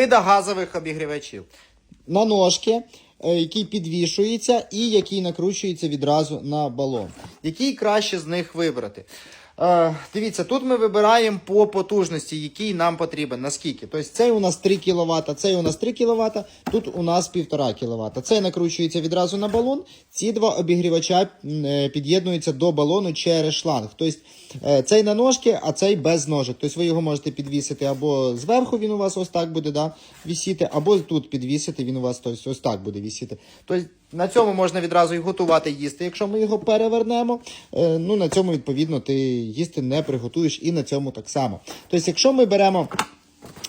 вида газових обігрівачів. На ножки, е, який підвішується і який накручується відразу на балон. Який краще з них вибрати? Е, дивіться, тут ми вибираємо по потужності, який нам потрібен. Наскільки? Тобто цей у нас 3 кВт, цей у нас 3 кВт, тут у нас 1,5 кВт. Цей накручується відразу на балон. Ці два обігрівача е, під'єднуються до балону через шланг. Тобто е, цей на ножки, а цей без ножок. Тобто ви його можете підвісити або зверху він у вас ось так буде да, вісіти, або тут підвісити, він у вас тобто, ось так буде вісіти. Тобто на цьому можна відразу і готувати їсти. Якщо ми його перевернемо, е, ну на цьому відповідно ти їсти не приготуєш і на цьому так само. Тобто, якщо ми беремо.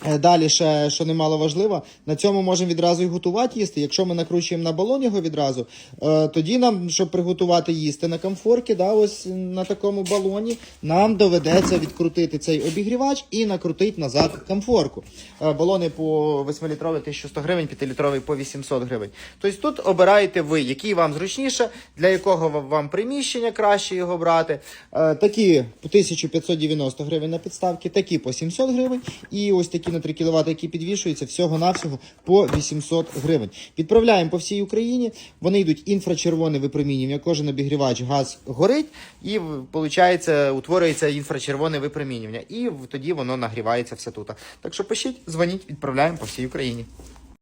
Е, Далі ще, що немало важливо, на цьому можемо відразу і готувати їсти. Якщо ми накручуємо на балон його відразу, е, тоді нам, щоб приготувати їсти на комфорті, да, ось на такому балоні, нам доведеться відкрутити цей обігрівач і накрутити назад комфорку. Е, балони по 8-літровий 1100 гривень, 5-літровий по 800 гривень. Тобто тут обираєте ви, який вам зручніше, для якого вам- приміщення краще його брати. Такі по 1590 гривень на підставки, такі по 700 гривень. І ось такі на 3 кВт, які підвішуються, всього-навсього по 800 гривень. Відправляємо по всій Україні. Вони йдуть інфрачервоне випромінювання. Кожен обігрівач газ горить, і виходить, утворюється інфрачервоне випромінювання. І тоді воно нагрівається все тут. Так що пишіть, дзвоніть, відправляємо по всій Україні.